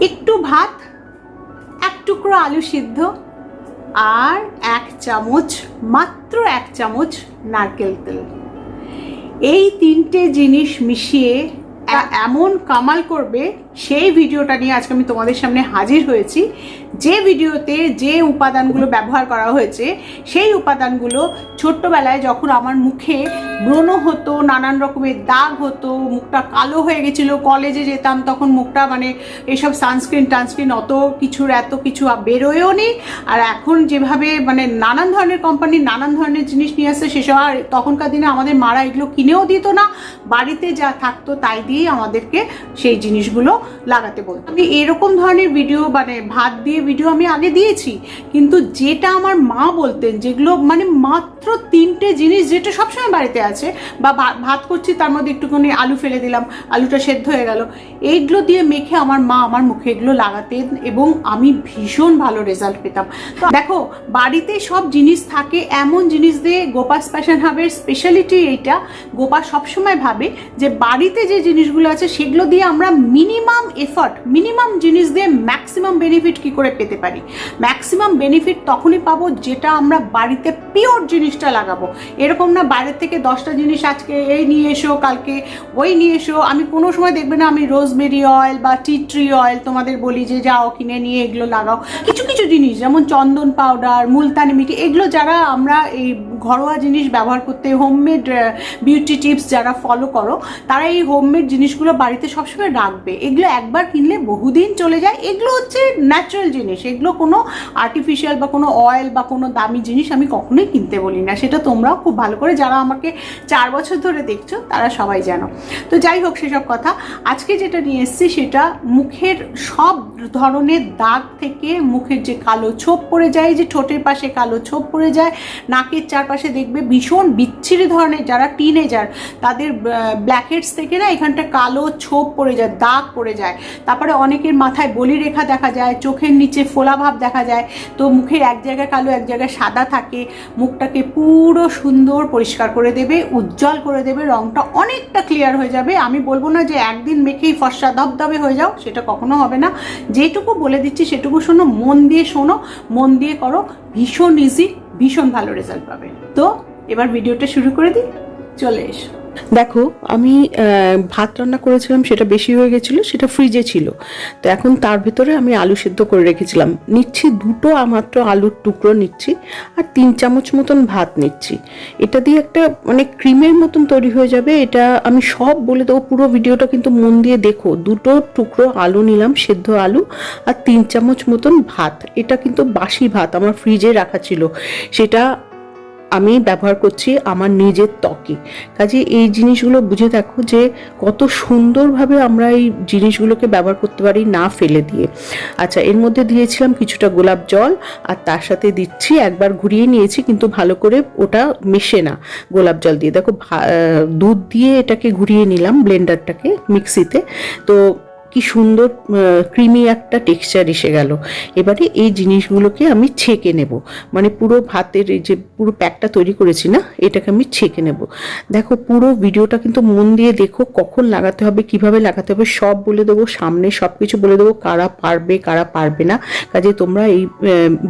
একটু ভাত, এক টুকরো আলু সিদ্ধ আর এক চামচ, মাত্র এক চামচ নারকেল তেল। এই তিনটে জিনিস মিশিয়ে এমন কামাল করবে সেই ভিডিওটা নিয়ে আজকে আমি তোমাদের সামনে হাজির হয়েছি। যে ভিডিওতে যে উপাদানগুলো ব্যবহার করা হয়েছে, সেই উপাদানগুলো ছোট্টবেলায় যখন আমার মুখে ব্রণ হতো, নানান রকমের দাগ হতো, মুখটা কালো হয়ে গেছিল, কলেজে যেতাম তখন মুখটা মানে এসব সানস্ক্রিন টানস্ক্রিন অত কিছুর এত কিছু বেরোয়ও নি। আর এখন যেভাবে মানে নানান ধরনের কোম্পানি নানান ধরনের জিনিস নিয়ে আসছে, সেসব আর তখনকার দিনে আমাদের মারা এগুলো কিনেও দিত না। বাড়িতে যা থাকতো তাই দিয়েই আমাদেরকে সেই জিনিসগুলো লাগাতে বলতো। আমি এরকম ধরনের ভিডিও মানে ভাত দিয়ে ভিডিও আমি আগে দিয়েছি, কিন্তু যেটা আমার মা বলতেন, যেগুলো মানে মাত্র তিনটে জিনিস যেটা সবসময় বাড়িতে আছে। বা ভাত করছি, তার মধ্যে একটুখানি আলু ফেলে দিলাম, আলুটা সেদ্ধ হয়ে গেল। এইগুলো দিয়ে মেখে আমার মা আমার মুখে এগুলো লাগাতেন এবং আমি ভীষণ ভালো রেজাল্ট পেতাম। তো দেখো, বাড়িতে সব জিনিস থাকে, এমন জিনিস দিয়ে গোপাস প্যাশন হাবের স্পেশালিটি এইটা। গোপা সবসময় ভাবে যে বাড়িতে যে জিনিসগুলো আছে, সেগুলো দিয়ে আমরা মিনিমাম এফর্ট মিনিমাম জিনিস দিয়ে ম্যাক্সিমাম বেনিফিট কি করে পেতে পারি? ম্যাক্সিমাম বেনিফিট তখনই পাবো যেটা আমরা বাড়িতে পিওর জিনিসটা লাগাবো। এরকম না বাইরের থেকে দশটা জিনিস আজকে এই নিয়ে এসো, কালকে ওই নিয়ে এসো। আমি কোনো সময় দেখবে না আমি রোজমেরি অয়েল বা টি ট্রি অয়েল তোমাদের বলি যে যাও কিনে নিয়ে এগুলো লাগাও। কিছু কিছু জিনিস যেমন চন্দন পাউডার মুলতানি মিটি এগুলো যারা আমরা এই ঘরোয়া জিনিস ব্যবহার করতে হোমমেড বিউটি টিপস যারা ফলো করো, তারা এই হোমমেড জিনিসগুলো বাড়িতে সবসময় রাখবে। এগুলো একবার কিনলে বহুদিন চলে যায়। এগুলো হচ্ছে ন্যাচারাল জিনিস। এগুলো কোনো আর্টিফিশিয়াল বা কোনো অয়েল বা কোনো দামি জিনিস আমি কখনোই কিনতে বলি না। সেটা তোমরাও খুব ভালো করে যারা আমাকে চার বছর ধরে দেখছ, তারা সবাই জানো। তো যাই হোক সেসব কথা। আজকে যেটা নিয়ে এসেছি সেটা মুখের সব ধরনের দাগ থেকে মুখের যে কালো ছোপ পড়ে যায়, যে ঠোঁটের পাশে কালো ছোপ পড়ে যায়, নাকের চারপাশে দেখবে ভীষণ বিচ্ছিরি ধরনের যারা টিনেজার তাদের ব্ল্যাকহেডস থেকে না এখানটা কালো ছোপ পড়ে যায়, দাগ পড়ে যায়। তারপরে অনেকের মাথায় বলি রেখা দেখা যায়, চোখের নিচে ফোলাভাব দেখা যায়। তো মুখের এক জায়গায় কালো, এক জায়গায় সাদা থাকে। মুখটাকে পুরো সুন্দর পরিষ্কার করে দেবে, উজ্জ্বল করে দেবে, রংটা অনেকটা ক্লিয়ার হয়ে যাবে। আমি বলব না যে একদিন মেখেই ফর্সা ধবধবে হয়ে যাও, সেটা কখনো হবে না। যেটুকু বলে দিচ্ছি সেটুকু শোনো, মন দিয়ে শোনো, মন দিয়ে করো, ভীষণ ইজি ভীষণ ভালো রেজাল্ট পাবে। তো এবার ভিডিওটা শুরু করে দিই। চলে এসো। দেখো, আমি ভাত রান্না করেছিলাম, সেটা বেশি হয়ে গেছিল, সেটা ফ্রিজে ছিল। তো এখন তার ভিতরে আমি আলু সেদ্ধ করে রেখেছিলাম। নিচ্ছি দুটো মাত্র আলুর টুকরো নিচ্ছি, আর তিন চামচ মতন ভাত নিচ্ছি। এটা দিয়ে একটা মানে ক্রিমের মতন তৈরি হয়ে যাবে, এটা আমি সব বলে দেবো, পুরো ভিডিওটা কিন্তু মন দিয়ে দেখো। দুটো টুকরো আলু নিলাম, সেদ্ধ আলু, আর তিন চামচ মতন ভাত। এটা কিন্তু বাসি ভাত, আমার ফ্রিজে রাখা ছিল। সেটা আমি ব্যবহার করছি আমার নিজের ত্বকে। কাজে এই জিনিসগুলো বুঝে দেখো যে কত সুন্দরভাবে আমরা এই জিনিসগুলোকে ব্যবহার করতে পারি না ফেলে দিয়ে। আচ্ছা এর মধ্যে দিয়েছিলাম কিছুটা গোলাপ জল আর তার সাথে দিচ্ছি, একবার ঘুরিয়ে নিয়েছি কিন্তু ভালো করে ওটা মেশে না গোলাপ জল দিয়ে। দেখো দুধ দিয়ে এটাকে ঘুরিয়ে নিলাম ব্লেন্ডারটাকে মিক্সিতে। তো কি সুন্দর ক্রিমি একটা টেক্সচার এসে গেল। এবারে এই জিনিসগুলোকে আমি ছেঁকে নেব। মানে পুরো ভাতের যে পুরো প্যাকটা তৈরি করেছি না, এটাকে আমি ছেঁকে নেব। দেখো, পুরো ভিডিওটা কিন্তু মন দিয়ে দেখো, কখন লাগাতে হবে, কীভাবে লাগাতে হবে, সব বলে দেবো, সামনে সব কিছু বলে দেবো, কারা পারবে কারা পারবে না। কাজে তোমরা এই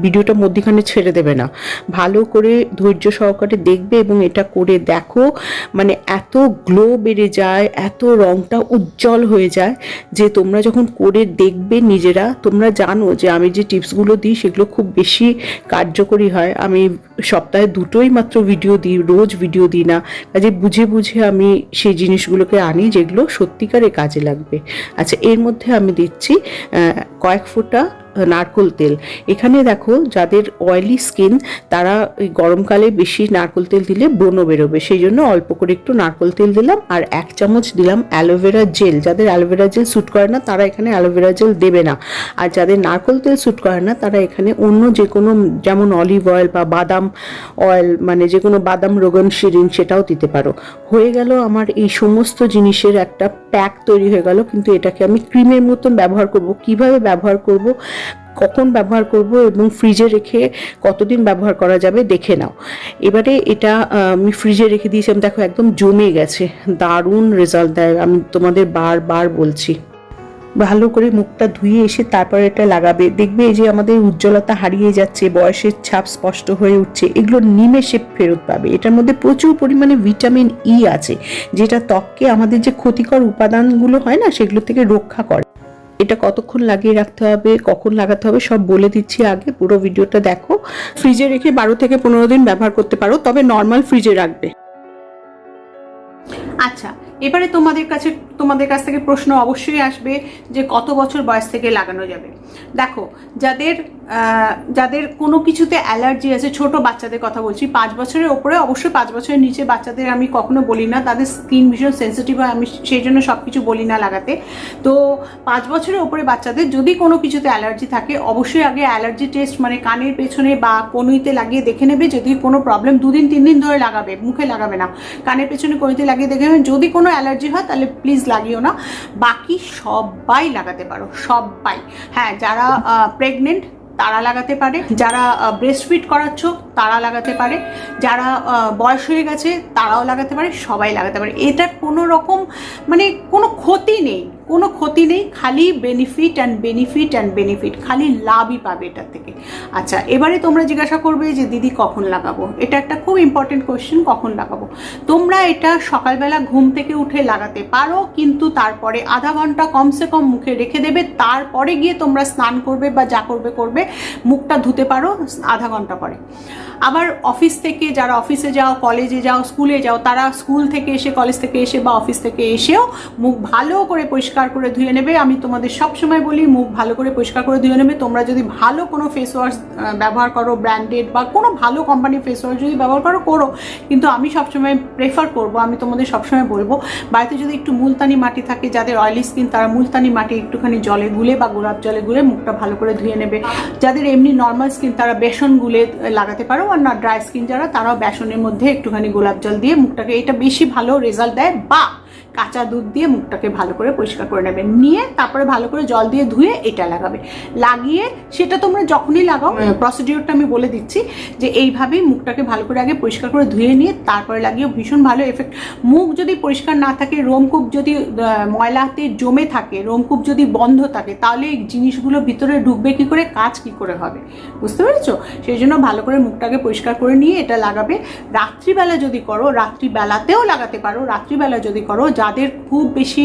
ভিডিওটা মধ্যখানে ছেড়ে দেবে না। ভালো করে ধৈর্য সহকারে দেখবে এবং এটা করে দেখো মানে এত গ্লো বেড়ে যায়, এত রংটা উজ্জ্বল হয়ে যায়, যে তোমরা যখন করে দেখবে নিজেরা, তোমরা জানো যে আমি যে টিপসগুলো দিই সেগুলো খুব বেশি কার্যকরী হয়। আমি সপ্তাহে দুটোই মাত্র ভিডিও দিই, রোজ ভিডিও দিই না। কাজে বুঝে বুঝে আমি সেই জিনিসগুলোকে আনি যেগুলো সত্যিকারে কাজে লাগবে। আচ্ছা এর মধ্যে আমি দিচ্ছি কয়েক ফোঁটা নারকোল তেল। এখানে দেখো যাদের অয়েলি স্কিন তারা ওই গরমকালে বেশি নারকোল তেল দিলে ব্রণ বেরোবে। সেই জন্য অল্প করে একটু নারকোল তেল দিলাম আর এক চামচ দিলাম অ্যালোভেরা জেল যাদের অ্যালোভেরা জেল স্যুট করে না, তারা এখানে অ্যালোভেরা জেল দেবে না। আর যাদের নারকোল তেল স্যুট করে না, তারা এখানে অন্য যে কোনো যেমন অলিভ অয়েল বা বাদাম অয়েল মানে যে কোনো বাদাম রোগন শিরিন সেটাও দিতে পারো। হয়ে গেল আমার এই সমস্ত জিনিসের একটা প্যাক তৈরি হয়ে গেল। কিন্তু এটাকে আমি ক্রিমের মতন ব্যবহার করব। কীভাবে ব্যবহার করব? কখন ব্যবহার করব এবং ফ্রিজে রেখে কতদিন ব্যবহার করা যাবে দেখে নাও। এবারে এটা আমি ফ্রিজে রেখে দিয়েছিলাম দেখো একদম জমে গেছে। দারুণ রেজাল্ট দেয়, আমি তোমাদের বারবার বলছি। ভালো করে মুখটা ধুয়ে এসে তারপর এটা লাগাবে। দেখবে এই যে আমাদের উজ্জ্বলতা হারিয়ে যাচ্ছে, বয়সের ছাপ স্পষ্ট হয়ে উঠছে, এগুলো নিমেষে ফেরত পাবে। এটার মধ্যে প্রচুর পরিমাণে ভিটামিন ই আছে, যেটা ত্বককে আমাদের যে ক্ষতিকর উপাদানগুলো হয় না, সেগুলো থেকে রক্ষা করে। এটা কতক্ষণ লাগিয়ে রাখতে হবে, কখন লাগাতে হবে, সব বলে দিচ্ছি আগে, পুরো ভিডিওটা দেখো। ফ্রিজে রেখে বারো থেকে পনেরো দিন ব্যবহার করতে পারো, তবে নর্মাল ফ্রিজে রাখবে। আচ্ছা এবারে তোমাদের কাছে, তোমাদের কাছ থেকে প্রশ্ন অবশ্যই আসবে যে কত বছর বয়স থেকে লাগানো যাবে। দেখো, যাদের যাদের কোনো কিছুতে অ্যালার্জি আছে, ছোট বাচ্চাদের কথা বলছি, পাঁচ বছরের ওপরে, অবশ্যই পাঁচ বছরের নিচে বাচ্চাদের আমি কখনো বলি না, তাদের স্কিন ভীষণ সেন্সিটিভ হয়, আমি সেই জন্য সব কিছু বলি না লাগাতে। তো পাঁচ বছরের ওপরে বাচ্চাদের যদি কোনো কিছুতে অ্যালার্জি থাকে, অবশ্যই আগে অ্যালার্জি টেস্ট মানে কানের পেছনে বা কনুইতে লাগিয়ে দেখে নেবে, যদি কোনো প্রবলেম দুদিন তিন দিন ধরে লাগাবে, মুখে লাগাবে না, কানের পেছনে কনুইতে লাগিয়ে দেখে নেবে, যদি কোনো অ্যালার্জি হয়, তাহলে প্লিজ লাগিও না। বাকি সবাই লাগাতে পারো, সবাই। হ্যাঁ যারা প্রেগনেন্ট তারা লাগাতে পারে। যারা ব্রেস্ট ফিট করাচ্ছ তারা লাগাতে পারে, যারা বয়স হয়ে গেছে তারাও লাগাতে পারে, সবাই লাগাতে পারে। এটার কোনো রকম মানে কোনো ক্ষতি নেই, কোনো ক্ষতি নেই, খালি benefit and benefit and benefit খালি লাভই পাবে এটার থেকে। আচ্ছা এবারে তোমরা জিজ্ঞাসা করবে যে দিদি কখন লাগাবো? এটা একটা খুব ইম্পর্টেন্ট কোয়েশ্চেন কখন লাগাবো? তোমরা এটা সকালবেলা ঘুম থেকে উঠে লাগাতে পারো, কিন্তু তারপরে আধা ঘণ্টা কমসে কম মুখে রেখে দেবে, তারপরে গিয়ে তোমরা স্নান করবে বা যা করবে করবে, মুখটা ধুতে পারো আধা ঘণ্টা পরে। আবার অফিস থেকে যারা অফিসে যাও কলেজে যাও স্কুলে যাও, তারা স্কুল থেকে এসে কলেজ থেকে এসে বা অফিস থেকে এসেও মুখ ভালো করে পরিষ্কার করে ধুয়ে নেবে। আমি তোমাদের সব সময় বলি, মুখ ভালো করে পরিষ্কার করে ধুয়ে নেবে। তোমরা যদি ভালো কোনো ফেস ওয়াশ ব্যবহার করো ব্র্যান্ডেড বা কোনো ভালো কোম্পানির ফেস ওয়াশ যদি ব্যবহার করো করো। কিন্তু আমি সবসময় প্রেফার করব, আমি তোমাদের সবসময় বলব, বাড়িতে যদি একটু মুলতানি মাটি থাকে, যাদের অয়েলি স্কিন তারা মুলতানি মাটি একটুখানি জলে গুলে বা গোলাপ জলে গুলে মুখটা ভালো করে ধুয়ে নেবে। যাদের এমনি নর্মাল স্কিন তারা বেসন গুলে লাগাতে পারো। আর না ড্রাই স্কিন যারা, তারাও বেসনের মধ্যে একটুখানি গোলাপ জল দিয়ে মুখটাকে, এটা বেশি ভালো রেজাল্ট দেয় বা কাঁচা দুধ দিয়ে মুখটাকে ভালো করে পরিষ্কার করে নেবে। নিয়ে তারপরে ভালো করে জল দিয়ে ধুয়ে এটা লাগাবে। লাগিয়ে সেটা তোমরা যখনই লাগাও প্রসিডিওরটা আমি বলে দিচ্ছি যে এইভাবেই মুখটাকে ভালো করে আগে পরিষ্কার করে ধুয়ে নিয়ে তারপরে লাগিয়ে ভীষণ ভালো এফেক্ট মুখ যদি পরিষ্কার না থাকে রোমকূপ যদি ময়লাতে জমে থাকে রোমকূপ যদি বন্ধ থাকে তাহলে এই জিনিসগুলো ভিতরে ঢুকবে কি করে কাজ কি করে হবে? বুঝতে পেরেছ? সেই জন্য ভালো করে মুখটাকে পরিষ্কার করে নিয়ে এটা লাগাবে। রাত্রিবেলা যদি করো রাত্রিবেলাতেও লাগাতে পারো রাত্রিবেলা যদি করো যাদের খুব বেশি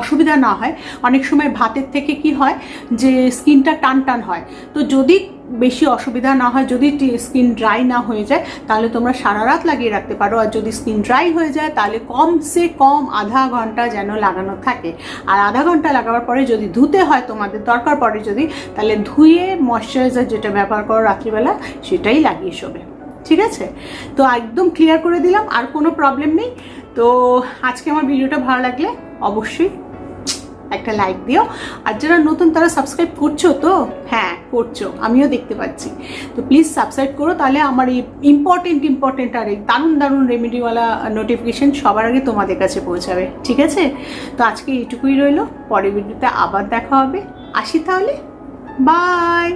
অসুবিধা না হয়। অনেক সময় ভাতের থেকে কি হয় যে, স্কিনটা টান টান হয়। তো যদি বেশি অসুবিধা না হয়, যদি স্কিন ড্রাই না হয়ে যায়, তাহলে তোমরা সারা রাত লাগিয়ে রাখতে পারো। আর যদি স্কিন ড্রাই হয়ে যায়, তাহলে কমসে কম আধা ঘণ্টা যেন লাগানো থাকে। আর আধা ঘণ্টা লাগাবার পরে যদি ধুতে হয়, তোমাদের দরকার পড়ে যদি, তাহলে ধুয়ে ময়শ্চারাইজার যেটা ব্যবহার করো রাত্রিবেলা, সেটাই লাগিয়ে শোবে। ঠিক আছে? তো একদম ক্লিয়ার করে দিলাম, আর কোনো প্রবলেম নেই। তো আজকে আমার ভিডিওটা ভালো লাগলে অবশ্যই একটা লাইক দিও। আর যারা নতুন, তারা সাবস্ক্রাইব করছ তো? হ্যাঁ করছ। আমিও দেখতে পাচ্ছি। তো প্লিজ সাবস্ক্রাইব করো, তাহলে আমার এই ইম্পর্টেন্ট ইম্পর্টেন্ট আর এই দারুণ দারুণ রেমেডিওয়ালা নোটিফিকেশান সবার আগে তোমাদের কাছে পৌঁছাবে। ঠিক আছে? তো আজকে এইটুকুই রইল। পরের ভিডিওতে আবার দেখা হবে। আসি তাহলে। বাই